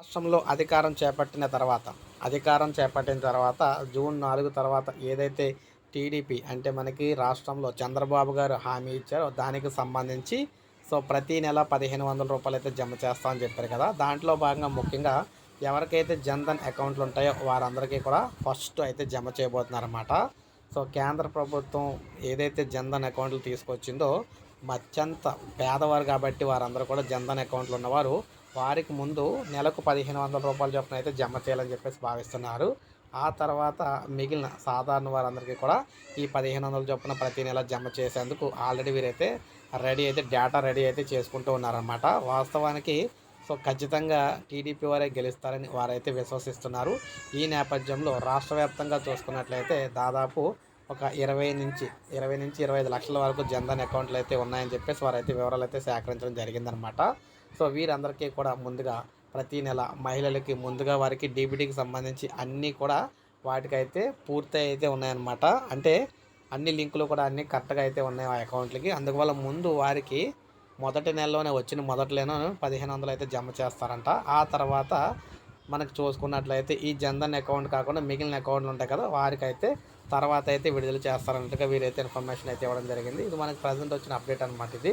రాష్ట్రంలో అధికారం చేపట్టిన తర్వాత అధికారం చేపట్టిన తర్వాత జూన్ నాలుగు తర్వాత ఏదైతే టీడీపీ అంటే మనకి రాష్ట్రంలో చంద్రబాబు గారు హామీ ఇచ్చారో దానికి సంబంధించి సో ప్రతి నెల పదిహేను వందల రూపాయలు అయితే జమ చేస్తామని చెప్పారు కదా. దాంట్లో భాగంగా ముఖ్యంగా ఎవరికైతే జన్ధన్ అకౌంట్లు ఉంటాయో వారందరికీ కూడా ఫస్ట్ అయితే జమ చేయబోతున్నారన్నమాట. సో కేంద్ర ప్రభుత్వం ఏదైతే జన్ధన్ అకౌంట్లు తీసుకొచ్చిందో అత్యంత పేదవారు కాబట్టి వారందరూ కూడా జన్ధన్ అకౌంట్లు ఉన్నవారు వారికి ముందు నెలకు పదిహేను వందల రూపాయల చొప్పున అయితే జమ చేయాలని చెప్పేసి భావిస్తున్నారు. ఆ తర్వాత మిగిలిన సాధారణ వారందరికీ కూడా ఈ పదిహేను వందల చొప్పున ప్రతి నెల జమ చేసేందుకు ఆల్రెడీ వీరైతే రెడీ అయితే డేటా రెడీ అయితే చేసుకుంటూ ఉన్నారన్నమాట. వాస్తవానికి సో ఖచ్చితంగా టీడీపీ వారే గెలుస్తారని వారైతే విశ్వసిస్తున్నారు. ఈ నేపథ్యంలో రాష్ట్ర వ్యాప్తంగా చూసుకున్నట్లయితే దాదాపు ఒక ఇరవై నుంచి ఇరవై నుంచి ఇరవై ఐదు లక్షల వరకు జన్ధన్ అకౌంట్లు అయితే ఉన్నాయని చెప్పేసి వారైతే వివరాలు అయితే సేకరించడం జరిగిందనమాట సో వీరందరికీ కూడా ముందుగా ప్రతి నెల మహిళలకి ముందుగా వారికి డీబీటీకి సంబంధించి అన్నీ కూడా వాటికైతే పూర్తి అయితే ఉన్నాయన్నమాట. అంటే అన్ని లింకులు కూడా అన్నీ కరెక్ట్గా అయితే ఉన్నాయి ఆ అకౌంట్లకి. అందువల్ల ముందు వారికి మొదటి నెలలోనే వచ్చిన మొదటిలోనే పదిహేను వందలు అయితే జమ చేస్తారంట. ఆ తర్వాత మనకు చూసుకున్నట్లయితే ఈ జన్ధన్ అకౌంట్ కాకుండా మిగిలిన అకౌంట్లు ఉంటాయి కదా వారికైతే తర్వాత అయితే విడుదల చేస్తారన్నట్టుగా వీరైతే ఇన్ఫర్మేషన్ అయితే ఇవ్వడం జరిగింది. ఇది మనకి ప్రజెంట్ వచ్చిన అప్డేట్ అనమాట ఇది.